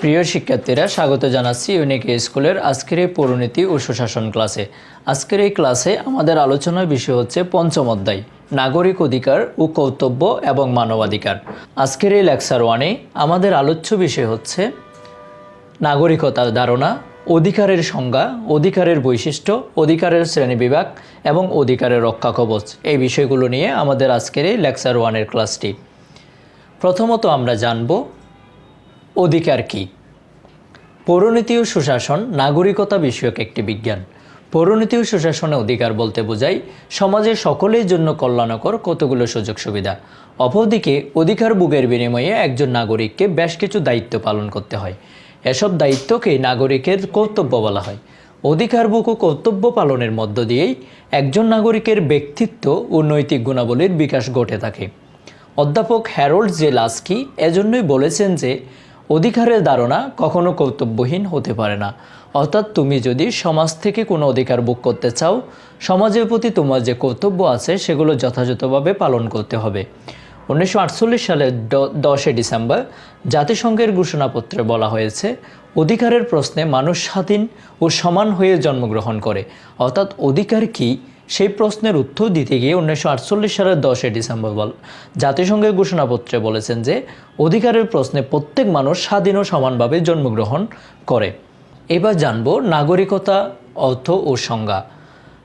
প্রিয় শিক্ষার্থীরা, স্বাগত জানাচ্ছি ইউনিক স্কুলের আজকের এই পরিণতি ও সুশাসন ক্লাসে। আজকের এই ক্লাসে আমাদের আলোচনার বিষয় হচ্ছে পঞ্চম অধ্যায়, নাগরিক অধিকার ও কর্তব্য এবং মানবাধিকার। আজকের এই লেকচার ওয়ানে আমাদের আলোচ্য বিষয় হচ্ছে নাগরিকতার ধারণা, অধিকারের সংজ্ঞা, অধিকারের বৈশিষ্ট্য, অধিকারের শ্রেণীবিভাগ এবং অধিকারের রক্ষা কবচ। এই বিষয়গুলো নিয়ে আমাদের আজকের এই লেকচার ওয়ানের ক্লাসটি। প্রথমত আমরা জানব অধিকার কী? পৌরনীতি ও সুশাসন নাগরিকতা বিষয়ক একটি বিজ্ঞান। পৌরনীতি ও সুশাসনে অধিকার বলতে বোঝায়, সমাজের সকলের জন্য কল্যাণকর কতগুলো সুযোগ সুবিধা। অপরদিকে, অধিকার বুকের বিনিময়ে একজন নাগরিককে বেশ কিছু দায়িত্ব পালন করতে হয়। এসব দায়িত্বকে নাগরিকের কর্তব্য বলা হয়। অধিকার বুক ও কর্তব্য পালনের মধ্য দিয়েই একজন নাগরিকের ব্যক্তিত্ব ও নৈতিক গুণাবলীর বিকাশ ঘটে থাকে। অধ্যাপক হ্যারোল্ড জে লাস্কি এজন্যই বলেছেন যে অধিকারের ধারণা কখনো কর্তব্যহীন হতে পারে না। অর্থাৎ তুমি যদি সমাজ থেকে কোনো অধিকার ভোগ করতে চাও, সমাজের প্রতি তোমার যে কর্তব্য আছে সেগুলো যথাযথভাবে পালন করতে হবে। উনিশশো আটচল্লিশ সালের দ- দশই ডিসেম্বর জাতিসংঘের ঘোষণাপত্রে বলা হয়েছে, অধিকারের প্রশ্নে মানুষ স্বাধীন ও সমান হয়ে জন্মগ্রহণ করে। অর্থাৎ অধিকার কি? সেই প্রশ্নের উত্তর দিতে গিয়ে উনিশশো আটচল্লিশ সালের দশই ডিসেম্বর বল জাতিসংঘের ঘোষণাপত্রে বলেছেন যে, অধিকারের প্রশ্নে প্রত্যেক মানুষ স্বাধীন ও সমানভাবে জন্মগ্রহণ করে। এবার জানব নাগরিকতা, অর্থ ও সংজ্ঞা।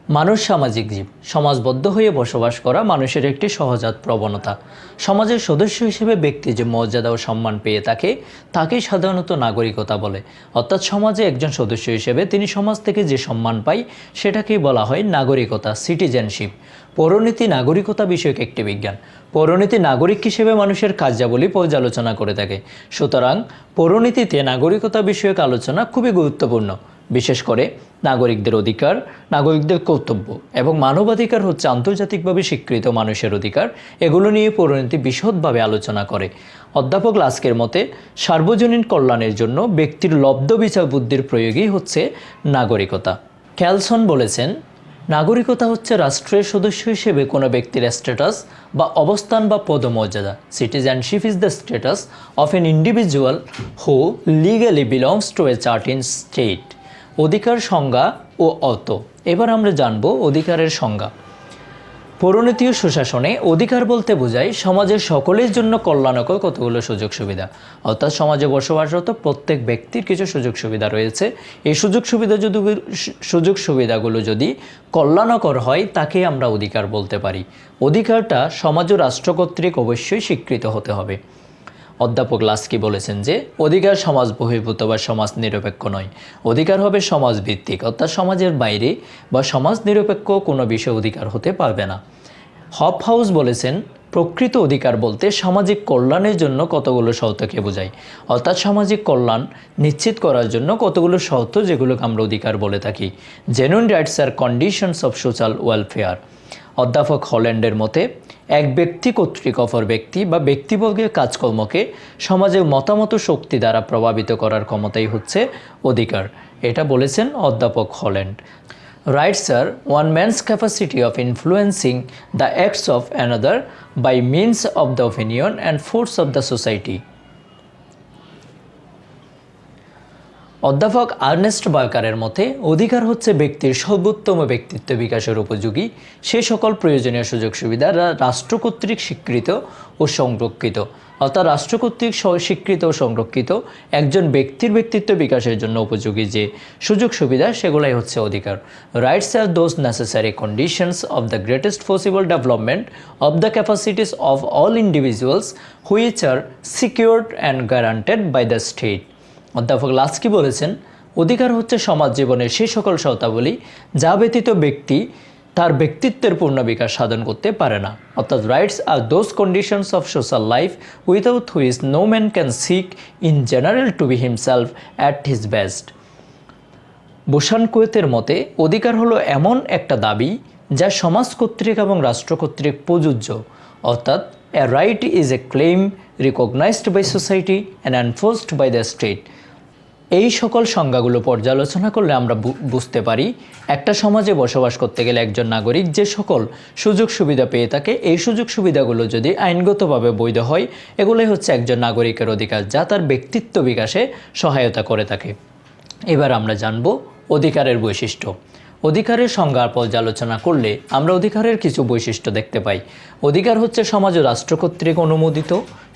মানুষ সামাজিক জীব। সমাজবদ্ধ হয়ে বসবাস করা মানুষের একটি সহজাত প্রবণতা। সমাজের সদস্য হিসেবে ব্যক্তি যে মর্যাদা ও সম্মান পেয়ে থাকে, তাকেই সাধারণত নাগরিকতা বলে। অর্থাৎ সমাজে একজন সদস্য হিসেবে তিনি সমাজ থেকে যে সম্মান পায়, সেটাকেই বলা হয় নাগরিকতা সিটিজেনশিপ পৌরনীতি নাগরিকতা বিষয়ক একটি বিজ্ঞান। পৌরনীতি নাগরিক হিসেবে মানুষের কার্যাবলী পর্যালোচনা করে থাকে। সুতরাং পৌরনীতিতে নাগরিকতা বিষয়ক আলোচনা খুবই গুরুত্বপূর্ণ। বিশেষ করে নাগরিকদের অধিকার, নাগরিকদের কর্তব্য এবং মানবাধিকার হচ্ছে আন্তর্জাতিকভাবে স্বীকৃত মানুষের অধিকার। এগুলো নিয়ে পরিণতি বিশদভাবে আলোচনা করে। অধ্যাপক লাস্কের মতে, সার্বজনীন কল্যাণের জন্য ব্যক্তির লব্ধ বিচার বুদ্ধির প্রয়োগই হচ্ছে নাগরিকতা। ক্যালসন বলেছেন, নাগরিকতা হচ্ছে রাষ্ট্রের সদস্য হিসেবে কোনো ব্যক্তির স্ট্যাটাস বা অবস্থান বা পদমর্যাদা, citizenship is the status of an individual who legally belongs to a certain state. অধিকার সংজ্ঞা ও অত এবার আমরা জানব অধিকারের সংজ্ঞা। পরিণতি ও সুশাসনে অধিকার বলতে বোঝায় সমাজের সকলের জন্য কল্যাণকর কতগুলো সুযোগ সুবিধা। অর্থাৎ সমাজে বসবাসরত প্রত্যেক ব্যক্তির কিছু সুযোগ সুবিধা রয়েছে। এই সুযোগ সুবিধা যদি সুযোগ সুবিধাগুলো যদি কল্যাণকর হয়, তাকে আমরা অধিকার বলতে পারি। অধিকারটা সমাজ ও রাষ্ট্র কর্তৃক অবশ্যই স্বীকৃত হতে হবে। অধ্যাপক লাস্কি বলেছেন যে, অধিকার সমাজ বহির্ভূত বা সমাজ নিরপেক্ষ নয়। অধিকার হবে সমাজ ভিত্তিক অর্থাৎ সমাজের বাইরে বা সমাজ নিরপেক্ষ কোনো বিষয় অধিকার হতে পারবে না। হপ হাউস বলেছেন, প্রকৃত অধিকার বলতে সামাজিক কল্যাণের জন্য কতগুলো শর্তকে বোঝায়? অর্থাৎ সামাজিক কল্যাণ নিশ্চিত করার জন্য কতগুলো শর্ত যেগুলোকে আমরা অধিকার বলে থাকি? Genuine rights are conditions of social welfare অধ্যাপক হল্যান্ডের মতে, এক ব্যক্তি কর্তৃক অপর ব্যক্তি বা ব্যক্তিবর্গের কাজকর্মকে সমাজের মতামত শক্তি দ্বারা প্রভাবিত করার ক্ষমতাই হচ্ছে অধিকার। এটা বলেছেন অধ্যাপক Holland. Rights are one man's capacity of influencing the acts of another by means of the opinion and force of the society অধ্যাপক আর্নেস্ট বার্কারের মতে, অধিকার হচ্ছে ব্যক্তির সর্বোত্তম ব্যক্তিত্ব বিকাশের উপযোগী। সে সকল প্রয়োজনীয় সুযোগ সুবিধা রাষ্ট্র কর্তৃক স্বীকৃত ও সংরক্ষিত। অর্থাৎ রাষ্ট্র কর্তৃক স্বীকৃত ও সংরক্ষিত একজন ব্যক্তির ব্যক্তিত্ব বিকাশের জন্য উপযোগী যে সুযোগ সুবিধা, সেগুলাই হচ্ছে অধিকার। Rights are those necessary conditions of the greatest possible development of the capacities of all individuals which are secured and guaranteed by the state অধ্যাপক লাস্কি বলেছেন, অধিকার হচ্ছে সমাজ জীবনের সেই সকল শর্তাবলী যা ব্যতীত ব্যক্তি তার ব্যক্তিত্বের পূর্ণ বিকাশ সাধন করতে পারে না। অর্থাৎ rights are those conditions of social life without which no man can seek in general to be himself at his best বোসান কুয়েতের মতে, অধিকার হলো এমন একটা দাবি যা সমাজ কর্তৃক এবং রাষ্ট্র কর্তৃক প্রযোজ্য। অর্থাৎ a right is a claim recognised by society and enforced by the state এই সকল সংজ্ঞাগুলো পর্যালোচনা করলে আমরা বুঝতে পারি, একটা সমাজে বসবাস করতে গেলে একজন নাগরিক যে সকল সুযোগ সুবিধা পেয়ে থাকে, এই সুযোগ সুবিধাগুলো যদি আইনগতভাবে বৈধ হয়, এগুলোই হচ্ছে একজন নাগরিকের অধিকার যা তার ব্যক্তিত্ব বিকাশে সহায়তা করে থাকে। এবার আমরা জানব অধিকারের বৈশিষ্ট্য। অধিকারের সংজ্ঞা পর্যালোচনা করলে আমরা অধিকারের কিছু বৈশিষ্ট্য দেখতে পাই। অধিকার হচ্ছে সমাজ ও রাষ্ট্র কর্তৃক অনুমোদিত,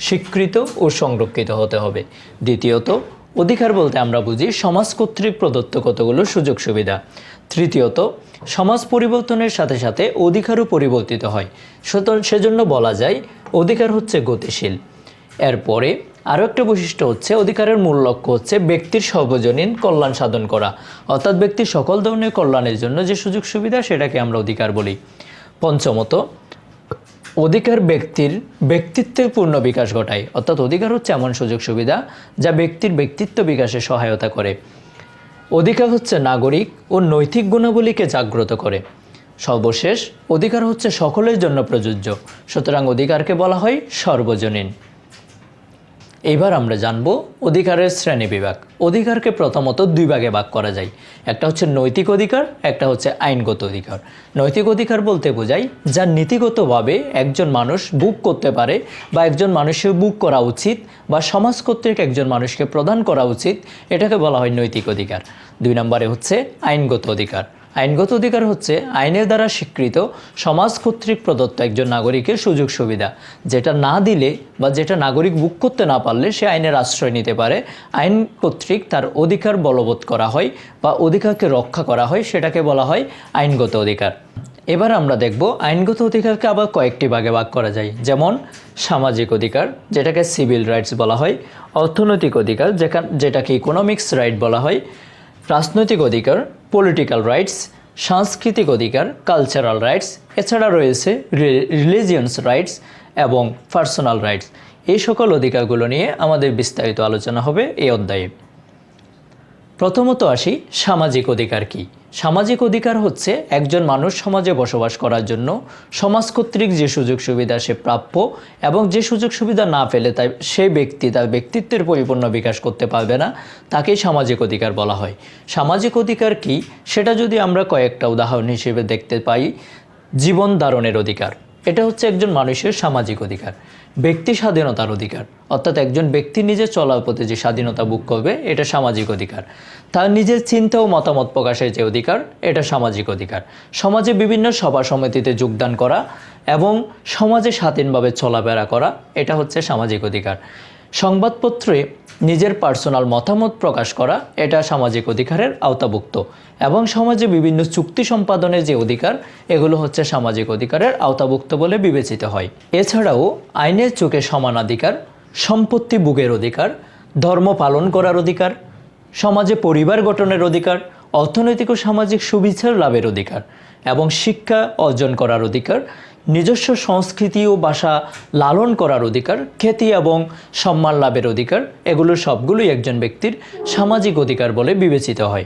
স্বীকৃত ও সংরক্ষিত হতে হবে। দ্বিতীয়ত অধিকার বলতে আমরা বুঝি সমাজ কর্তৃক প্রদত্ত কতগুলো সুযোগ সুবিধা। তৃতীয়ত, সমাজ পরিবর্তনের সাথে সাথে অধিকারও পরিবর্তিত হয়। সেজন্য বলা যায় অধিকার হচ্ছে গতিশীল। এরপরে আরও একটা বৈশিষ্ট্য হচ্ছে অধিকারের মূল লক্ষ্য হচ্ছে ব্যক্তির সর্বজনীন কল্যাণ সাধন করা। অর্থাৎ ব্যক্তির সকল ধরনের কল্যাণের জন্য যে সুযোগ সুবিধা সেটাকে আমরা অধিকার বলি। পঞ্চমত অধিকার ব্যক্তির ব্যক্তিত্বের পূর্ণ বিকাশ ঘটায়। অর্থাৎ অধিকার হচ্ছে এমন সুযোগ সুবিধা যা ব্যক্তির ব্যক্তিত্ব বিকাশে সহায়তা করে। অধিকার হচ্ছে নাগরিক ও নৈতিক গুণাবলীকে জাগ্রত করে। সর্বশেষ, অধিকার হচ্ছে সকলের জন্য প্রযোজ্য। সুতরাং অধিকারকে বলা হয় সর্বজনীন। এবার আমরা জানব অধিকারের শ্রেণি বিভাগ। অধিকারকে প্রথমত দুই ভাগে ভাগ করা যায়। একটা হচ্ছে নৈতিক অধিকার, একটা হচ্ছে আইনগত অধিকার। নৈতিক অধিকার বলতে বোঝায় যা নীতিগতভাবে একজন মানুষ বুক করতে পারে বা একজন মানুষের বুক করা উচিত বা সমাজ কর্তৃক একজন মানুষকে প্রদান করা উচিত। এটাকে বলা হয় নৈতিক অধিকার। দুই নম্বরে হচ্ছে আইনগত অধিকার। আইনগত অধিকার হচ্ছে আইনের দ্বারা স্বীকৃত সমাজ কর্তৃক প্রদত্ত একজন নাগরিকের সুযোগ সুবিধা। যেটা না দিলে বা যেটা নাগরিক বুক করতে না পারলে সে আইনের আশ্রয় নিতে পারে। আইন কর্তৃক তার অধিকার বলবৎ করা হয় বা অধিকারকে রক্ষা করা হয়, সেটাকে বলা হয় আইনগত অধিকার। এবার আমরা দেখব আইনগত অধিকারকে আবার কয়েকটি ভাগে ভাগ করা যায়। যেমন সামাজিক অধিকার, যেটাকে সিভিল রাইটস বলা হয়, অর্থনৈতিক অধিকার, যেখান যেটাকে ইকোনমিক্স রাইট বলা হয় রাজনৈতিক অধিকার পলিটিক্যাল রাইটস সাংস্কৃতিক অধিকার কালচারাল রাইটস এছাড়া রয়েছে রিলিজিয়ান্স রাইটস এবং পার্সোনাল রাইটস এই সকল অধিকারগুলো নিয়ে আমাদের বিস্তারিত আলোচনা হবে এই অধ্যায়ে। প্রথমত আসি, সামাজিক অধিকার কি? সামাজিক অধিকার হচ্ছে একজন মানুষ সমাজে বসবাস করার জন্য, সমাজ কর্তৃক যে সুযোগ সুবিধা সে প্রাপ্য এবং যে সুযোগ সুবিধা না পেলে তাই সেই ব্যক্তি তার ব্যক্তিত্বের পরিপূর্ণ বিকাশ করতে পারবে না, তাকেই সামাজিক অধিকার বলা হয়। সামাজিক অধিকার কি? সেটা যদি আমরা কয়েকটা উদাহরণ হিসেবে দেখতে পাই, জীবন ধারণের অধিকার। এটা হচ্ছে একজন মানুষের সামাজিক অধিকার। ব্যক্তি স্বাধীনতার অধিকার। অর্থাৎ একজন ব্যক্তি নিজে চলার পথে যে স্বাধীনতা বুক করবে, এটা সামাজিক অধিকার। তার নিজের চিন্তা ও মতামত প্রকাশের যে অধিকার, এটা সামাজিক অধিকার। সমাজে বিভিন্ন সভা সমিতিতে যোগদান করা এবং সমাজে স্বাধীনভাবে চলাফেরা করা, এটা হচ্ছে সামাজিক অধিকার। সংবাদপত্রে নিজের পার্সোনাল মতামত প্রকাশ করা, এটা সামাজিক অধিকারের আওতাভুক্ত। এবং সমাজে বিভিন্ন চুক্তি সম্পাদনের যে অধিকার, এগুলো হচ্ছে সামাজিক অধিকারের আওতাভুক্ত বলে বিবেচিত হয়। এছাড়াও, আইনের চোখে সমানাধিকার সম্পত্তি ভোগের অধিকার, ধর্ম পালন করার অধিকার, সমাজে পরিবার গঠনের অধিকার, অর্থনৈতিক ও সামাজিক সুবিচার লাভের অধিকার, এবং শিক্ষা অর্জন করার অধিকার নিজস্ব সংস্কৃতি ও ভাষা লালন করার অধিকার, খ্যাতি এবং সম্মান লাভের অধিকার, এগুলো সবগুলোই একজন ব্যক্তির সামাজিক অধিকার বলে বিবেচিত হয়।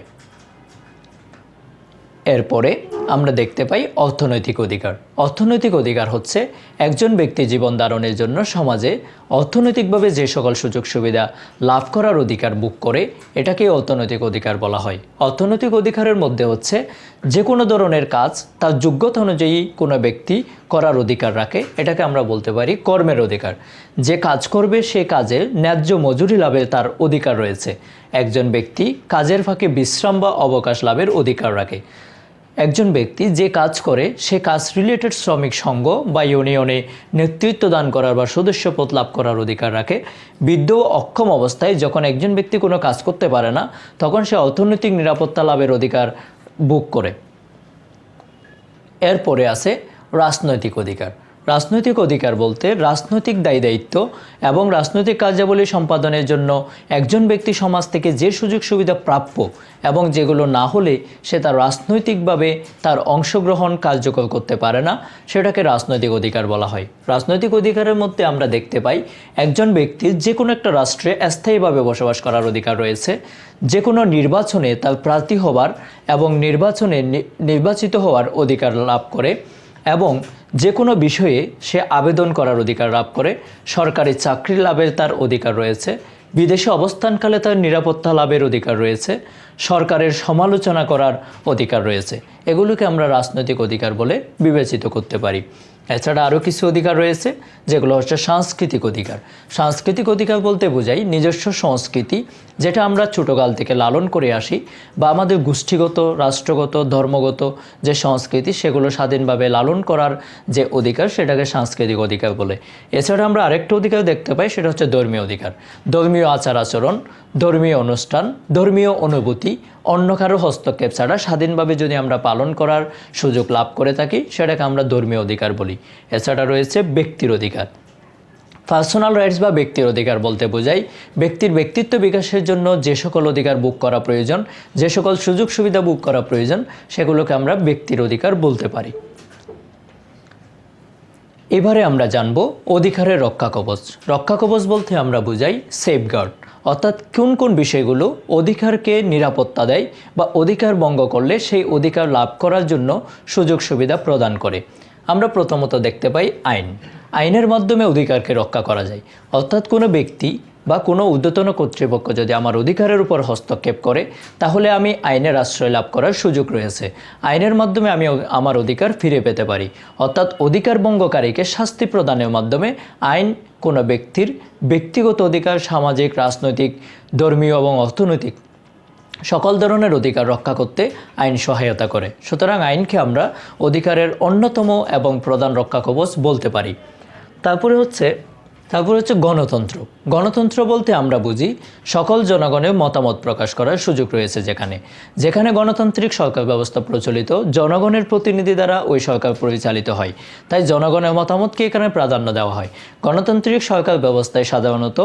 এরপরে আমরা দেখতে পাই অর্থনৈতিক অধিকার। অর্থনৈতিক অধিকার হচ্ছে একজন ব্যক্তি জীবন ধারণের জন্য সমাজে অর্থনৈতিকভাবে যে সকল সুযোগ সুবিধা লাভ করার অধিকার বুক করে এটাকে অর্থনৈতিক অধিকার বলা হয়। অর্থনৈতিক অধিকারের মধ্যে হচ্ছে যে কোনো ধরনের কাজ তার যোগ্যতা অনুযায়ী কোনো ব্যক্তি করার অধিকার রাখে, এটাকে আমরা বলতে পারি কর্মের অধিকার। যে কাজ করবে সে কাজে ন্যায্য মজুরি লাভের তার অধিকার রয়েছে। একজন ব্যক্তি কাজের ফাঁকে বিশ্রাম বা অবকাশ লাভের অধিকার রাখে। একজন ব্যক্তি যে কাজ করে, সে কাজ রিলেটেড শ্রমিক সংঘ বা ইউনিয়নে নেতৃত্ব দান করার বা সদস্যপদ লাভ করার অধিকার রাখে। বৃদ্ধ অক্ষম অবস্থায় যখন একজন ব্যক্তি কোনো কাজ করতে পারে না, তখন সে অর্থনৈতিক নিরাপত্তা লাভের অধিকার বুক করে। এরপরে আছে রাজনৈতিক অধিকার। রাজনৈতিক অধিকার বলতে রাজনৈতিক দায়ী দায়িত্ব এবং রাজনৈতিক কার্যাবলী সম্পাদনের জন্য একজন ব্যক্তি সমাজ থেকে যে সুযোগ সুবিধা প্রাপ্য এবং যেগুলো না হলে সে তার রাজনৈতিকভাবে তার অংশগ্রহণ কার্যকর করতে পারে না, সেটাকে রাজনৈতিক অধিকার বলা হয়। রাজনৈতিক অধিকারের মধ্যে আমরা দেখতে পাই একজন ব্যক্তির যে কোনো একটা রাষ্ট্রে স্থায়ীভাবে বসবাস করার অধিকার রয়েছে যে কোনো নির্বাচনে তার প্রার্থী হবার এবং নির্বাচনে নির্বাচিত হওয়ার অধিকার লাভ করে। এবং যে কোনো বিষয়ে সে আবেদন করার অধিকার লাভ করে। সরকারি চাকরি লাভের তার অধিকার রয়েছে। বিদেশে অবস্থানকালে তার নিরাপত্তা লাভের অধিকার রয়েছে। সরকারের সমালোচনা করার অধিকার রয়েছে। এগুলোকে আমরা রাজনৈতিক অধিকার বলে বিবেচিত করতে পারি। এছাড়া আরও কিছু অধিকার রয়েছে, যেগুলো হচ্ছে সাংস্কৃতিক অধিকার। সাংস্কৃতিক অধিকার বলতে বোঝাই নিজস্ব সংস্কৃতি, যেটা আমরা ছোটোকাল থেকে লালন করে আসি বা আমাদের গোষ্ঠীগত, রাষ্ট্রগত, ধর্মগত যে সংস্কৃতি, সেগুলো স্বাধীনভাবে লালন করার যে অধিকার, সেটাকে সাংস্কৃতিক অধিকার বলে। এছাড়া আমরা আরেকটা অধিকার দেখতে পাই, সেটা হচ্ছে ধর্মীয় অধিকার। ধর্মীয় আচার আচরণ ধর্মীয় অনুষ্ঠান, ধর্মীয় অনুভূতি, অন্য কারও হস্তক্ষেপ ছাড়া স্বাধীনভাবে যদি আমরা পালন করার সুযোগ লাভ করে থাকি, সেটাকে আমরা ধর্মীয় অধিকার বলি। এছাড়া রয়েছে ব্যক্তির অধিকার। পার্সোনাল রাইটস বা ব্যক্তির অধিকার বলতে বোঝাই, ব্যক্তির ব্যক্তিত্ব বিকাশের জন্য যে সকল অধিকার বুক করা প্রয়োজন, যে সকল সুযোগ সুবিধা বুক করা প্রয়োজন, সেগুলোকে আমরা ব্যক্তির অধিকার বলতে পারি। এবারে আমরা জানব অধিকারের রক্ষা কবচ। রক্ষা কবচ বলতে আমরা বুঝাই সেফগার্ড অর্থাৎ কোন কোন বিষয়গুলো অধিকারকে নিরাপত্তা দেয় বা অধিকার ভঙ্গ করলে সেই অধিকার লাভ করার জন্য সুযোগ সুবিধা প্রদান করে। আমরা প্রথমত দেখতে পাই আইন। আইনের মাধ্যমে অধিকারকে রক্ষা করা যায়। অর্থাৎ কোনো ব্যক্তি বা কোনো ঊর্ধ্বতন কর্তৃপক্ষ যদি আমার অধিকারের উপর হস্তক্ষেপ করে, তাহলে আমি আইনের আশ্রয় লাভ করার সুযোগ রয়েছে। আইনের মাধ্যমে আমি আমার অধিকার ফিরে পেতে পারি। অর্থাৎ অধিকার ভঙ্গকারীকে শাস্তি প্রদানের মাধ্যমে আইন কোনো ব্যক্তির ব্যক্তিগত অধিকার, সামাজিক, রাজনৈতিক, ধর্মীয় এবং অর্থনৈতিক সকল ধরনের অধিকার রক্ষা করতে আইন সহায়তা করে। সুতরাং আইনকে আমরা অধিকারের অন্যতম এবং প্রধান রক্ষা কবচ বলতে পারি। তারপরে হচ্ছে তারপরে হচ্ছে গণতন্ত্র। গণতন্ত্র বলতে আমরা বুঝি সকল জনগণের মতামত প্রকাশ করার সুযোগ রয়েছে যেখানে। যেখানে গণতান্ত্রিক সরকার ব্যবস্থা প্রচলিত, জনগণের প্রতিনিধি দ্বারা ওই সরকার পরিচালিত হয়। তাই জনগণের মতামতকে এখানে প্রাধান্য দেওয়া হয়। গণতান্ত্রিক সরকার ব্যবস্থায় সাধারণত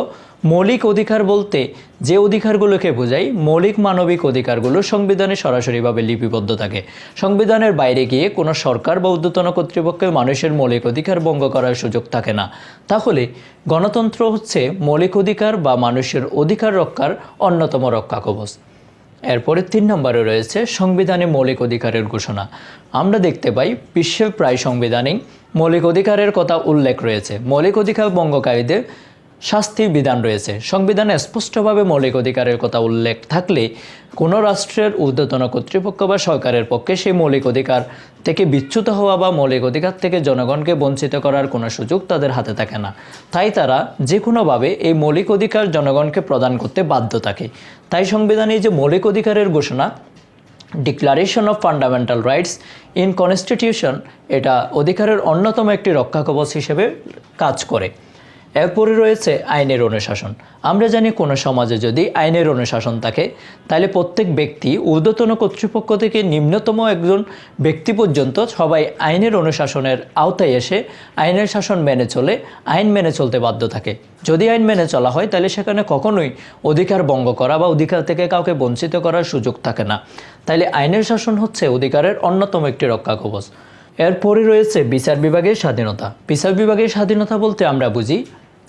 মৌলিক অধিকার বলতে যে অধিকারগুলোকে বোঝাই মৌলিক মানবিক অধিকারগুলো সংবিধানে সরাসরিভাবে লিপিবদ্ধ থাকে। সংবিধানের বাইরে গিয়ে কোনো সরকার বা ঊর্ধ্বতন কর্তৃপক্ষের মানুষের মৌলিক অধিকার ভঙ্গ করার সুযোগ থাকে না। তাহলে গণতন্ত্র হচ্ছে মৌলিক অধিকার বা মানুষের অধিকার রক্ষার অন্যতম রক্ষা কবচ। এরপরে তিন নম্বরে রয়েছে সংবিধানে মৌলিক অধিকারের ঘোষণা। আমরা দেখতে পাই বিশ্বের প্রায় সংবিধানেই মৌলিক অধিকারের কথা উল্লেখ রয়েছে। মৌলিক অধিকার ভঙ্গকারীদের শাস্তির বিধান রয়েছে। সংবিধানে স্পষ্টভাবে মৌলিক অধিকারের কথা উল্লেখ থাকলে কোনো রাষ্ট্রের ঊর্ধ্বতন কর্তৃপক্ষ বা সরকারের পক্ষে সেই মৌলিক অধিকার থেকে বিচ্যুত হওয়া বা মৌলিক অধিকার থেকে জনগণকে বঞ্চিত করার কোনো সুযোগ তাদের হাতে থাকে না। তাই তারা যে কোনোভাবে এই মৌলিক অধিকার জনগণকে প্রদান করতে বাধ্য থাকে। তাই সংবিধানে যে মৌলিক অধিকারের ঘোষণা declaration of fundamental rights in constitution এটা অধিকারের অন্যতম একটি রক্ষা কবচ হিসেবে কাজ করে। এরপরে রয়েছে আইনের অনুশাসন। আমরা জানি কোনো সমাজে যদি আইনের অনুশাসন থাকে, তাহলে প্রত্যেক ব্যক্তি ঊর্ধ্বতন কর্তৃপক্ষ থেকে নিম্নতম একজন ব্যক্তি পর্যন্ত সবাই আইনের অনুশাসনের আওতায় এসে আইনের শাসন মেনে চলে, আইন মেনে চলতে বাধ্য থাকে। যদি আইন মেনে চলা হয়, তাহলে সেখানে কখনোই অধিকার ভঙ্গ করা বা অধিকার থেকে কাউকে বঞ্চিত করার সুযোগ থাকে না। তাইলে আইনের শাসন হচ্ছে অধিকারের অন্যতম একটি রক্ষা কবচ। এরপরে রয়েছে বিচার বিভাগের স্বাধীনতা। বিচার বিভাগের স্বাধীনতা বলতে আমরা বুঝি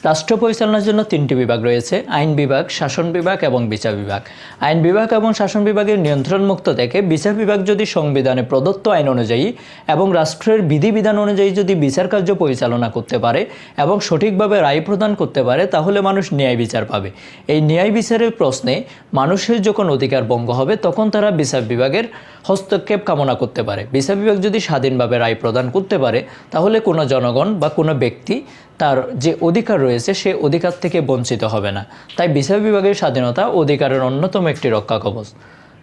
রাষ্ট্র পরিচালনার জন্য তিনটি বিভাগ রয়েছে, আইন বিভাগ, শাসন বিভাগ এবং বিচার বিভাগ। আইন বিভাগ এবং শাসন বিভাগের নিয়ন্ত্রণমুক্ত থেকে বিচার বিভাগ যদি সংবিধানে প্রদত্ত আইন অনুযায়ী এবং রাষ্ট্রের বিধিবিধান অনুযায়ী যদি বিচার কার্য পরিচালনা করতে পারে এবং সঠিকভাবে রায় প্রদান করতে পারে, তাহলে মানুষ ন্যায় বিচার পাবে। এই ন্যায় বিচারের প্রশ্নে মানুষের যখন অধিকার ভঙ্গ হবে, তখন তারা বিচার বিভাগের হস্তক্ষেপ কামনা করতে পারে। বিচার বিভাগ যদি স্বাধীনভাবে রায় প্রদান করতে পারে, তাহলে কোনো জনগণ বা কোনো ব্যক্তি তার যে অধিকার রয়েছে, সে অধিকার থেকে বঞ্চিত হবে না। তাই বিচার বিভাগের স্বাধীনতা অধিকারের অন্যতম একটি রক্ষা কবচ।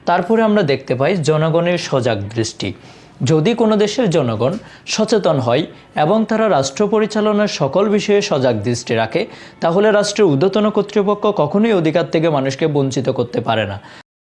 তারপরে আমরা দেখতে পাই জনগণের সজাগ দৃষ্টি। যদি কোনো দেশের জনগণ সচেতন হয় এবং তারা রাষ্ট্র পরিচালনার সকল বিষয়ে সজাগ দৃষ্টি রাখে, তাহলে রাষ্ট্রের ঊর্ধ্বতন কর্তৃপক্ষ কখনোই অধিকার থেকে মানুষকে বঞ্চিত করতে পারে না।